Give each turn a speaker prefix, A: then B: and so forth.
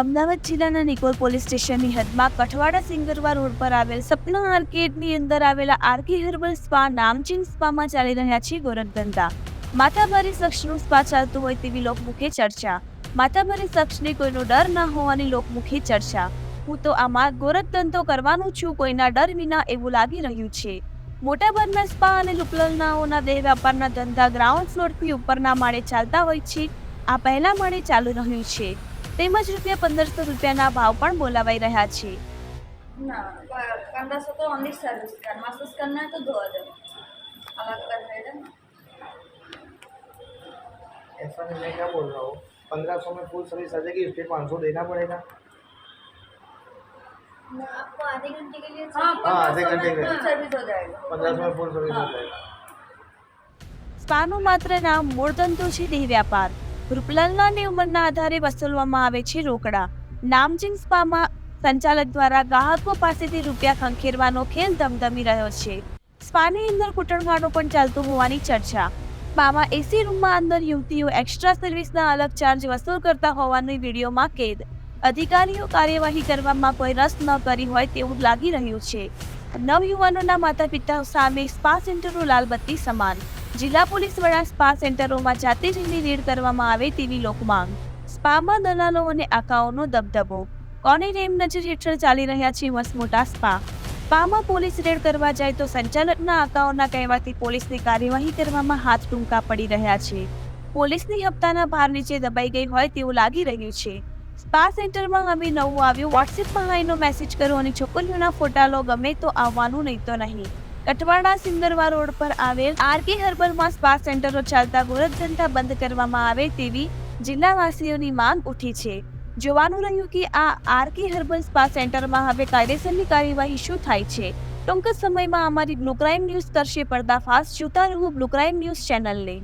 A: અમદાવાદ જિલ્લાના નિકોલ પોલીસ સ્ટેશનની હદમાં કઠવાડા સિંગરવા રોડ પર આવેલ સપના આર્કેડની અંદર આવેલા આરકે હર્બલ સ્પા નામચીન સ્પામાં ચાલી રહ્યા છે ગોરખધંધા. માથાભારી શખ્સનું સ્પા ચાલતું હોય તેવી લોકમુખે ચર્ચા. માથાભારી શખ્સને કોઈનો ડર ન હોવાની લોકમુખે ચર્ચા. હું તો આમાં ગોરખધંધો કરવાનું છું, કોઈના ડર વિના એવું લાગી રહ્યું છે. મોટાભાગના સ્પા અને લુપલનાઓના દેહ વ્યાપારના ધંધા ગ્રાઉન્ડ ફ્લોરથી ઉપરના માળે ચાલતા હોય છે. આ પહેલા માળે ચાલુ રહ્યું છે. તેમજ રૂપિયા પંદરસો રૂપિયાના ભાવ પણ બોલાવાઈ રહ્યા છે
B: ना पंद्रह सौ तो ओनली सर्विस का मास्टर्स करना है तो दो हज़ार अलग कर देगा
C: ऐसा नहीं मैं क्या बोल रहा हूँ पंद्रह सौ में फुल सर्विस आ जाएगी उसके पाँच सौ देना पड़ेगा
B: आपको आधे घंटे के लिए
C: हाँ, आधे घंटे के लिए।
B: सर्विस हो जाएगा
C: पंद्रह सौ में फुल सर्विस हो जाएगा
A: સ્પાનું માત્ર નામ મૂળધંધો છે દેહ વ્યાપાર રૂપલાલની ઉંમરના આધારે વસૂલવામાં આવે છે રોકડા. નામચીન સ્પામાં સંચાલક દ્વારા ગ્રાહકો પાસેથી રૂપિયા ખંખેરવાનો ખેલ ધમધમી રહ્યો છે. સ્પાની અંદર કૂટણખાનું પણ ચાલતું હોવાની ચર્ચા. સ્પામાં એસી રૂમમાં અંદર યુવતીઓ એક્સ્ટ્રા સર્વિસના અલગ ચાર્જ વસૂલ કરતા હોવાની વિડીયોમાં કેદ. અધિકારીઓ કાર્યવાહી કરવામાં કોઈ રસ ન કરી હોય તેવું લાગી રહ્યું છે. નવયુવાનોના માતા પિતા સામે સ્પા સેન્ટરનું લાલબત્તી સમાન. જિલ્લા પોલીસ વડા સ્પા સેન્ટરોમાં જાતે જઈને રેડ કરવામાં આવે તેવી લોકમાંગ સ્પામાં દલાલો અને આકાઓનો દબદબો. કોની રેમ નજર હેઠળ ચાલી રહ્યા છે મસમોટા સ્પા? સ્પામાં પોલીસ રેડ કરવા જાય તો સંચાલકના આકાઓના કહેવાથી પોલીસની કાર્યવાહી કરવામાં હાથ ટૂંકા પડી રહ્યા છે. પોલીસની હપ્તાના ભાર નીચે દબાઈ ગઈ હોય તેવું લાગી રહ્યું છે. સ્પા સેન્ટરમાં હવે નવું આવ્યું. વોટ્સએપમાં હાઈનો મેસેજ કરો અને છોકરીઓના ફોટા લો. ગમે તો આવવાનું નહીં તો નહીં. કઠવાડા સિંગરવા રોડ પર આવેલ આરકે હર્બલમાં સ્પા સેન્ટરો ચાલતા ગોરખધંધા બંધ કરવામાં આવે તેવી જિલ્લાવાસીઓની માંગ ઉઠી છે. જોવાનું રહ્યું કે આ આરકે હર્બલ સ્પા સેન્ટરમાં હવે કાયદેસરની કાર્યવાહી શું થાય છે? ટૂંક સમયમાં અમારી બ્લુ ક્રાઇમ ન્યૂઝ કરશે પર્દાફાશ જોતા રહો બ્લુ ક્રાઇમ ન્યૂઝ ચેનલને.